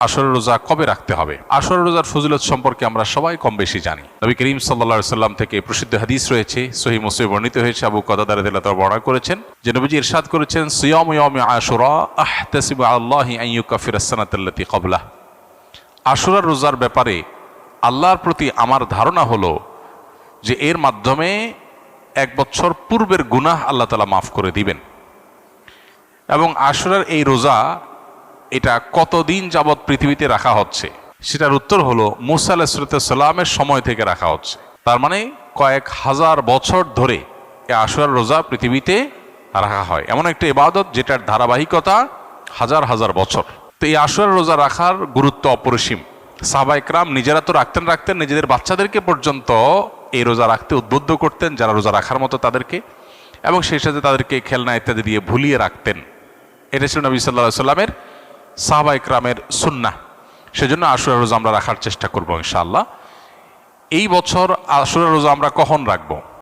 আসরের রোজা কবে রাখতে হবে? আসরের রোজার ফজিলত সম্পর্কে আমরা সবাই কম বেশি জানি। নবী করিম সাল্লা সাল্লাম থেকে প্রসিদ্ধ হাদিস রয়েছে সহি মুসলিম বর্ণিত হয়েছে, আবু কদাদার দিল্লাহ বর্ণনা করেছেন, যে নবীজি ইরশাদ করেছেন, সিয়ম ইয়ম আশুরা, আহতাসিব আল্লাহ আইয়ু কাফির সানাতাল্লাতি কবলা আশুরার রোজার ব্যাপারে আল্লাহর প্রতি আমার ধারণা হলো যে এর মাধ্যমে এক বছর পূর্বের গুনাহ আল্লাহ তালা মাফ করে দিবেন। এবং আশুরার এই রোজা এটা কতদিন যাবৎ পৃথিবীতে রাখা হচ্ছে? সেটার উত্তর হলো, মুসা আলাহিসাল্লামের সময় থেকে রাখা হচ্ছে। তার মানে কয়েক হাজার বছর ধরে এ আশুরার রোজা পৃথিবীতে রাখা হয়। এমন একটা ইবাদত যেটার ধারাবাহিকতা হাজার হাজার বছর। তো এই আশুরার রোজা রাখার গুরুত্ব অপরিসীম। সাহবা ইকরাম নিজেরা তো রাখতেন রাখতেন নিজেদের বাচ্চাদেরকে পর্যন্ত এই রোজা রাখতে উদ্বুদ্ধ করতেন, যারা রোজা রাখার মতো তাদেরকে, এবং সেই সাথে তাদেরকে খেলনা ইত্যাদি দিয়ে ভুলিয়ে রাখতেন। এটা ছিল নবী সাল্লাহ সাল্লামের সাহবা ইকরামের সুন্না সেজন্য আশুরা রোজা আমরা রাখার চেষ্টা করব ইনশাআল্লাহ। এই বছর আশুরা রোজা আমরা কখন রাখব?